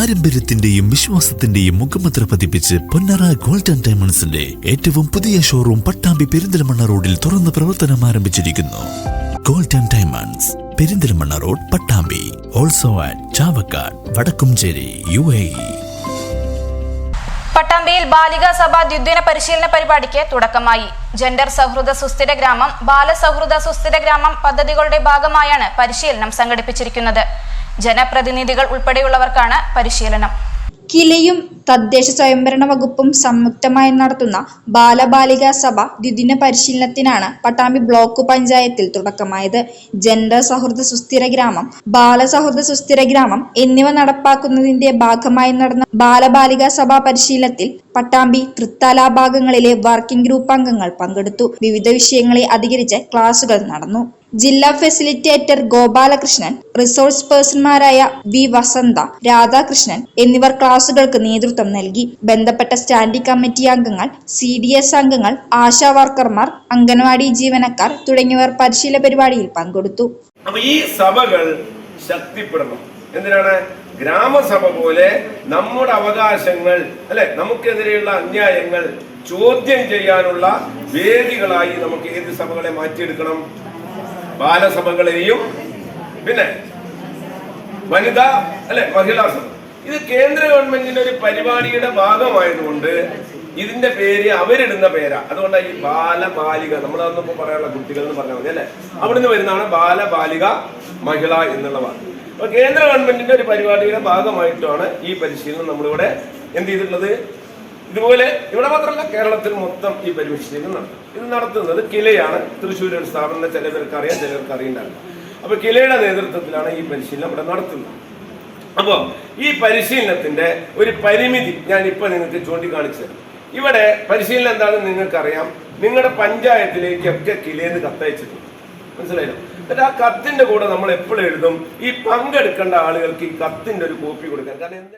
പാരമ്പര്യത്തിന്റെയും വിശ്വാസത്തിന്റെയും മുഖമുദ്ര പതിപ്പിച്ച് പൊന്നറ ഗോൾഡൻ ഡയമണ്ട്സിന്റെ ഏറ്റവും പുതിയ ഷോറൂം പട്ടാമ്പി പെരിന്തൽമണ്ണ റോഡിൽ തുറന്ന് പ്രവർത്തനം ആരംഭിച്ചിരിക്കുന്നു. Gold and diamonds Perinthalmanna road Pattambi. Also at Chavakkad Vadakkumchery U A പട്ടാമ്പിയിൽ ബാലികാ സഭ ദ്വിദിന പരിശീലന പരിപാടിക്ക് തുടക്കമായി. ജെൻഡർ സൗഹൃദ സുസ്ഥിര ഗ്രാമം ബാലസൗഹൃദ സുസ്ഥിര ഗ്രാമം പദ്ധതികളുടെ ഭാഗമായാണ് പരിശീലനം സംഘടിപ്പിച്ചിരിക്കുന്നത്. ജനപ്രതിനിധികൾ ഉൾപ്പെടെയുള്ളവർക്കാണ് പരിശീലനം. കിലയും തദ്ദേശ സ്വയംഭരണ വകുപ്പും സംയുക്തമായി നടത്തുന്ന ബാലബാലികാ സഭ ദ്വിദിന പരിശീലനത്തിനാണ് പട്ടാമ്പി ബ്ലോക്ക് പഞ്ചായത്തിൽ തുടക്കമായത്. ജെൻഡർ സൗഹൃദ സുസ്ഥിര ഗ്രാമം ബാലസൗഹൃദ സുസ്ഥിര ഗ്രാമം എന്നിവ നടപ്പാക്കുന്നതിന്റെ ഭാഗമായി നടന്ന ബാലബാലികാ സഭാ പരിശീലനത്തിൽ പട്ടാമ്പി തൃത്താല ഭാഗങ്ങളിലെ വർക്കിംഗ് ഗ്രൂപ്പ് അംഗങ്ങൾ പങ്കെടുത്തു. വിവിധ വിഷയങ്ങളെ അധികരിച്ച് ക്ലാസുകൾ നടന്നു. ജില്ലാ ഫെസിലിറ്റേറ്റർ ഗോപാലകൃഷ്ണൻ റിസോഴ്സ് പേഴ്സൺമാരായ വി വസന്ത രാധാകൃഷ്ണൻ എന്നിവർ ക്ലാസുകൾക്ക് നേതൃത്വം നൽകി. ബന്ധപ്പെട്ട സ്റ്റാൻഡിംഗ് കമ്മിറ്റി അംഗങ്ങൾ സി ഡി എസ് അംഗങ്ങൾ ആശാ വർക്കർമാർ അംഗൻവാടി ജീവനക്കാർ തുടങ്ങിയവർ പരിശീലന പരിപാടിയിൽ പങ്കെടുത്തു. ഈ സഭകൾ എന്തിനാണ്? ഗ്രാമസഭ പോലെ നമ്മുടെ അവകാശങ്ങൾ അല്ലെ? നമുക്കെതിരെയുള്ള അന്യായങ്ങൾ ചോദ്യം ചെയ്യാനുള്ള വേദികളായി നമുക്ക് ഏത് സഭകളെ മാറ്റിയെടുക്കണം? ബാലസഭകളെയും പിന്നെ വനിതാ അല്ലെ മഹിളാ സഭ. ഇത് കേന്ദ്ര ഗവൺമെന്റിന്റെ ഒരു പരിപാടിയുടെ ഭാഗമായതുകൊണ്ട് ഇതിന്റെ പേര് അവരിടുന്ന പേരാ. അതുകൊണ്ടാണ് ഈ ബാലബാലിക നമ്മൾ അന്നിപ്പോ പറയാനുള്ള കുട്ടികൾ എന്ന് പറഞ്ഞാൽ മതി അല്ലെ? അവിടുന്ന് വരുന്നതാണ് ബാലബാലിക മഹിള എന്നുള്ള വാക്ക്. അപ്പൊ കേന്ദ്ര ഗവൺമെന്റിന്റെ ഒരു പരിപാടിയുടെ ഭാഗമായിട്ടാണ് ഈ പരിശീലനം നമ്മളിവിടെ എന്ത് ചെയ്തിട്ടുള്ളത്? ഇതുപോലെ ഇവിടെ മാത്രമല്ല കേരളത്തിൽ മൊത്തം ഈ പരിശീലനം നടത്തും. ഇത് നടത്തുന്നത് കിലയാണ്. തൃശ്ശൂർ ഒരു സ്ഥാപനം ചിലവർക്ക് അറിയാം ചിലർക്ക് അറിയണ്ടാവില്ല. അപ്പൊ കിലയുടെ നേതൃത്വത്തിലാണ് ഈ പരിശീലനം ഇവിടെ നടത്തുന്നത്. അപ്പോൾ ഈ പരിശീലനത്തിന്റെ ഒരു പരിമിതി ഞാൻ ഇപ്പൊ നിങ്ങൾക്ക് ചൂണ്ടിക്കാണിച്ചു തരാം. ഇവിടെ പരിശീലനം എന്താണെന്ന് നിങ്ങൾക്കറിയാം. നിങ്ങളുടെ പഞ്ചായത്തിലേക്കൊക്കെ കിലേന്ന് കത്തയച്ചിട്ടുണ്ട്. മനസ്സിലായില്ല എന്നിട്ട് ആ കത്തിന്റെ കൂടെ നമ്മൾ എപ്പോഴും എഴുതും. ഈ പങ്കെടുക്കേണ്ട ആളുകൾക്ക് ഈ കത്തിന്റെ ഒരു കോപ്പി കൊടുക്കാൻ. കാരണം